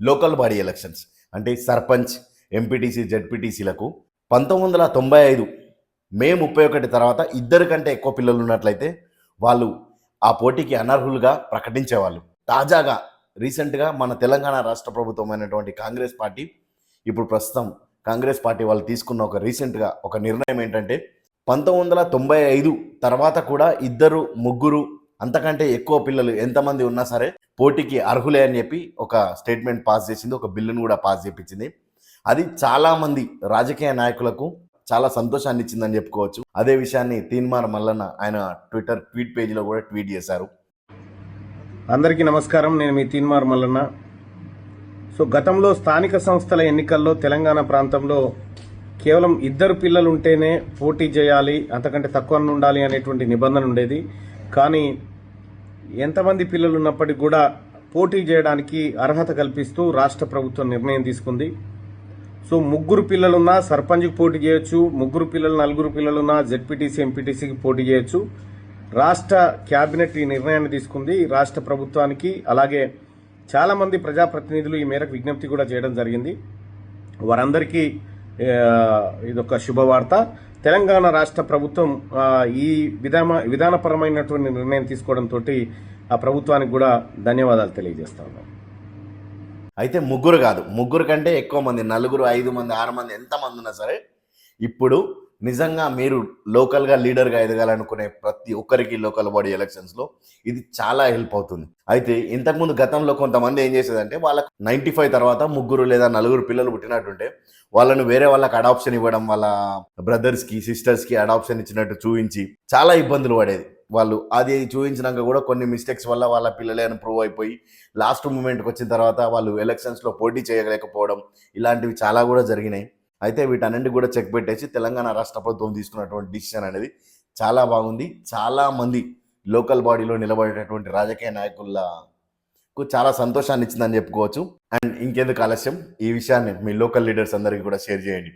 Local body elections. అంటే sarpanch MPTC జెడ్పీటీసీలకు పంతొమ్మిది వందల తొంభై ఐదు మే ముప్పై ఒకటి తర్వాత ఇద్దరు కంటే ఎక్కువ పిల్లలు ఉన్నట్లయితే వాళ్ళు ఆ పోటీకి అనర్హులుగా ప్రకటించేవాళ్ళు. తాజాగా రీసెంట్గా మన తెలంగాణ రాష్ట్ర ప్రభుత్వమైనటువంటి కాంగ్రెస్ పార్టీ ఇప్పుడు ప్రస్తుతం కాంగ్రెస్ పార్టీ వాళ్ళు తీసుకున్న ఒక రీసెంట్గా ఒక నిర్ణయం ఏంటంటే పంతొమ్మిది వందల తొంభై ఐదు తర్వాత కూడా ఇద్దరు ముగ్గురు అంతకంటే ఎక్కువ పిల్లలు ఎంతమంది ఉన్నా సరే పోటీకి అర్హులే అని చెప్పి ఒక స్టేట్మెంట్ పాస్ చేసింది ఒక బిల్లును కూడా పాస్ చేపించింది. అది చాలామంది రాజకీయ నాయకులకు చాలా సంతోషాన్ని ఇచ్చిందని చెప్పుకోవచ్చు. అదే విషయాన్ని తీన్మార్ మల్లన్న ఆయన ట్విట్టర్ ట్వీట్ పేజీలో కూడా ట్వీట్ చేశారు. అందరికీ నమస్కారం నేను మీ తీన్మార్ మల్లన్న. సో గతంలో స్థానిక సంస్థల ఎన్నికల్లో తెలంగాణ ప్రాంతంలో కేవలం ఇద్దరు పిల్లలు ఉంటేనే పోటీ చేయాలి అంతకంటే తక్కువ ఉండాలి అనేటువంటి నిబంధన ఉండేది. కానీ ఎంతమంది పిల్లలు ఉన్నప్పటికీ కూడా పోటీ చేయడానికి అర్హత కల్పిస్తూ రాష్ట్ర ప్రభుత్వం నిర్ణయం తీసుకుంది. సో ముగ్గురు పిల్లలున్నా సర్పంచ్కి పోటీ చేయొచ్చు ముగ్గురు పిల్లలు నలుగురు పిల్లలున్నా జెడ్పీటీసీ ఎంపీటీసీకి పోటీ చేయొచ్చు. రాష్ట్ర క్యాబినెట్ ఈ నిర్ణయాన్ని తీసుకుంది. రాష్ట్ర ప్రభుత్వానికి అలాగే చాలామంది ప్రజాప్రతినిధులు ఈ మేరకు విజ్ఞప్తి కూడా చేయడం జరిగింది. వారందరికీ ఇదొక శుభవార్త. తెలంగాణ రాష్ట్ర ప్రభుత్వం ఈ విధాన విధానపరమైనటువంటి నిర్ణయం తీసుకోవడంతో ఆ ప్రభుత్వానికి కూడా ధన్యవాదాలు తెలియజేస్తా ఉన్నాం. అయితే ముగ్గురు కాదు. ముగ్గురు కంటే ఎక్కువ మంది నలుగురు ఐదు మంది ఆరు మంది ఎంతమంది ఉన్నా సరే ఇప్పుడు నిజంగా మీరు లోకల్గా లీడర్గా ఎదగాలనుకునే ప్రతి ఒక్కరికి లోకల్ బాడీ ఎలక్షన్స్లో ఇది చాలా హెల్ప్ అవుతుంది. అయితే ఇంతకుముందు గతంలో కొంతమంది ఏం చేసేదంటే వాళ్ళకి నైంటీ ఫైవ్ తర్వాత ముగ్గురు లేదా నలుగురు పిల్లలు పుట్టినట్టుంటే వాళ్ళను వేరే వాళ్ళకి అడాప్షన్ ఇవ్వడం వాళ్ళ బ్రదర్స్కి సిస్టర్స్కి అడాప్షన్ ఇచ్చినట్టు చూపించి చాలా ఇబ్బందులు పడేది. వాళ్ళు అది చూపించినాక కూడా కొన్ని మిస్టేక్స్ వల్ల వాళ్ళ పిల్లలే ప్రూవ్ అయిపోయి లాస్ట్ మూమెంట్కి వచ్చిన తర్వాత వాళ్ళు ఎలక్షన్స్లో పోటీ చేయలేకపోవడం ఇలాంటివి చాలా కూడా జరిగినాయి. అయితే వీటన్నింటి కూడా చెక్ పెట్టేసి తెలంగాణ రాష్ట్ర ప్రభుత్వం తీసుకున్నటువంటి డిసిషన్ అనేది చాలా బాగుంది. చాలామంది లోకల్ బాడీలో నిలబడేటటువంటి రాజకీయ నాయకులకు చాలా సంతోషాన్ని ఇచ్చిందని చెప్పుకోవచ్చు. అండ్ ఇంకెందుకు ఆలస్యం? ఈ విషయాన్ని మీ లోకల్ లీడర్స్ అందరికీ కూడా షేర్ చేయండి.